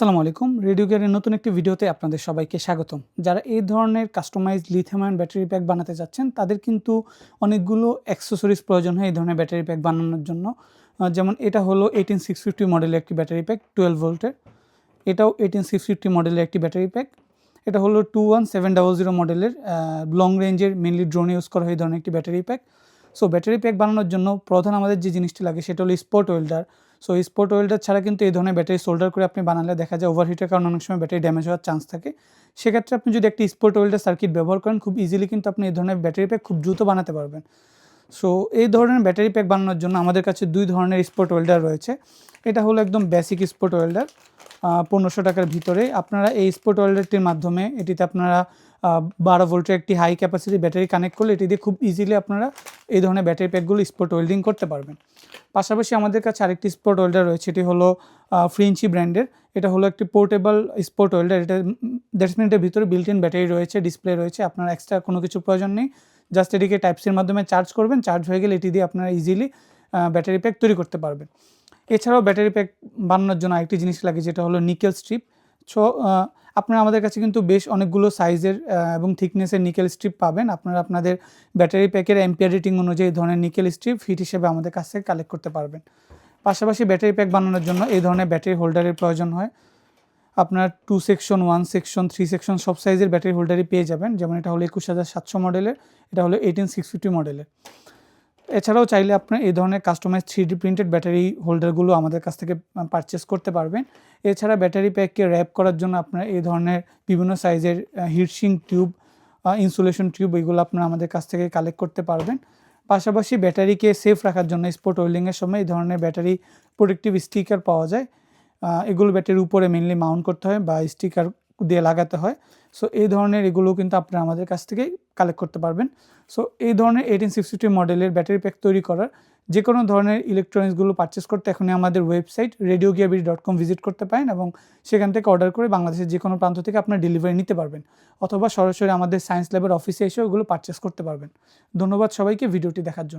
আসসালামু আলাইকুম। রেডিও গিয়ারের নতুন একটি ভিডিওতে আপনাদের সবাইকে স্বাগতম। যারা এই ধরনের কাস্টমাইজ লিথিয়াম ব্যাটারি প্যাক বানাতে যাচ্ছেন, তাদের কিন্তু অনেকগুলো অ্যাক্সেসরিজ প্রয়োজন হয় এই ধরনের ব্যাটারি প্যাক বানানোর জন্য। যেমন এটা হলো এইটিন সিক্স ফিফটি মডেলের একটি ব্যাটারি প্যাক টুয়েলভ ভোল্টের এটাও এইটিন সিক্স ফিফটি মডেলের একটি ব্যাটারি প্যাক এটা হলো two one seven double zero মডেলের লং রেঞ্জের মেনলি ড্রোনে ইউজ করা হয় এই ধরনের একটি battery pack so battery pack বানানোর জন্য প্রধান আমাদের যে জিনিসটি লাগে, সেটা হলো spot welder so spot welder ছাড়া কিন্তু এই ধরনের ব্যাটারি সোল্ডার করে আপনি বানালে দেখা যায় ওভারহিটের কারণে অনেক সময় ব্যাটারি ড্যামেজ হওয়ার চান্স থাকে। সেক্ষেত্রে আপনি যদি একটি স্পট ওয়েল্ডার সার্কিট ব্যবহার করেন, খুব ইজিলি কিন্তু আপনি এই ধরনের ব্যাটারি প্যাক খুব দ্রুত বানাতে পারবেন। সো এই ধরনের ব্যাটারি প্যাক বানানোর জন্য আমাদের কাছে দুই ধরনের স্পট ওয়েল্ডার রয়েছে। এটা হলো একদম বেসিক স্পট ওয়েল্ডার পনেরোশো টাকার ভিতরে। আপনারা এই স্পট ওয়েল্ডারটির মাধ্যমে এটিতে আপনারা বারো ভোল্টের একটি হাই ক্যাপাসিটি ব্যাটারি কানেক্ট করলে এটি দিয়ে খুব ইজিলি আপনারা এই ধরনের ব্যাটারি প্যাকগুলো স্পট ওয়েল্ডিং করতে পারবেন। পাশাপাশি আমাদের কাছে আরেকটি স্পট ওয়েল্ডার রয়েছে, এটি হলো ফ্রিঞ্চি ব্র্যান্ডের এটা হলো একটি পোর্টেবল স্পট ওয়েল্ডার এটা দেড় মিনিটের ভিতরে বিল্ট ইন ব্যাটারি রয়েছে ডিসপ্লে রয়েছে, আপনার এক্সট্রা কোনো কিছু প্রয়োজন নেই। জাস্ট এটিকে টাইপসির মাধ্যমে চার্জ করবেন চার্জ হয়ে গেলে এটি দিয়ে আপনারা ইজিলি ব্যাটারি প্যাক তৈরি করতে পারবেন। এছাড়াও ব্যাটারি প্যাক বানানোর জন্য আরেকটি জিনিস লাগে, যেটা হলো নিকেল স্ট্রিপ সো আপনারা আমাদের কাছে কিন্তু বেশ অনেকগুলো সাইজের এবং থিকনেসের নিকেল স্ট্রিপ পাবেন। আপনারা আপনাদের ব্যাটারি প্যাকের এম্পিয়ার রেটিং অনুযায়ী ধরনের নিকেল স্ট্রিপ ফিট হিসেবে আমাদের কাছ থেকে কালেক্ট করতে পারবেন। পাশাপাশি ব্যাটারি প্যাক বানানোর জন্য এই ধরনের ব্যাটারি হোল্ডারের প্রয়োজন হয়। আপনার two section one section three section সব সাইজের ব্যাটারি হোল্ডারই পেয়ে যাবেন। যেমন এটা হলো একুশ হাজার সাতশো মডেলের এটা হলো এইটিন সিক্স ফিফটি মডেলের এছাড়াও চাইলে আপনি এই ধরনের customise three D printed battery হোল্ডারগুলো আমাদের কাছ থেকে পারচেস করতে পারবেন। এছাড়া ব্যাটারি প্যাককে র্যাপ করার জন্য আপনার এই ধরনের বিভিন্ন সাইজের হিটসিং টিউব ইনসুলেশন টিউব এগুলো আপনারা আমাদের কাছ থেকে কালেক্ট করতে পারবেন। পাশাপাশি ব্যাটারিকে সেফ রাখার জন্য স্পোর্ট ওয়েল্ডিংয়ের সময় এই ধরনের ব্যাটারি প্রোটেক্টিভ স্টিকার পাওয়া যায়। এগুলো ব্যাটারির উপরে মেনলি মাউন্ট করতে হয় বা স্টিকার দিয়ে লাগাতে হয়। সো এই ধরনের এগুলো কিন্তু আপনারা আমাদের কাছ থেকে কালেক্ট করতে পারবেন। সো এই ধরনের এইটিন সিক্সটি মডেলের ব্যাটারি প্যাক তৈরি করার যে কোনো ধরনের ইলেকট্রনিক্সগুলো পারচেস করতে এখনই আমাদের ওয়েবসাইট রেডিও গিয়াবিডি ডট কম ভিজিট করতে পারেন এবং সেখান থেকে অর্ডার করে বাংলাদেশের যে কোনো প্রান্ত থেকে আপনার ডেলিভারি নিতে পারবেন। অথবা সরাসরি আমাদের সায়েন্স ল্যাবের অফিসে এসে ওগুলো পারচেস করতে পারবেন। ধন্যবাদ সবাইকে ভিডিওটি দেখার জন্য।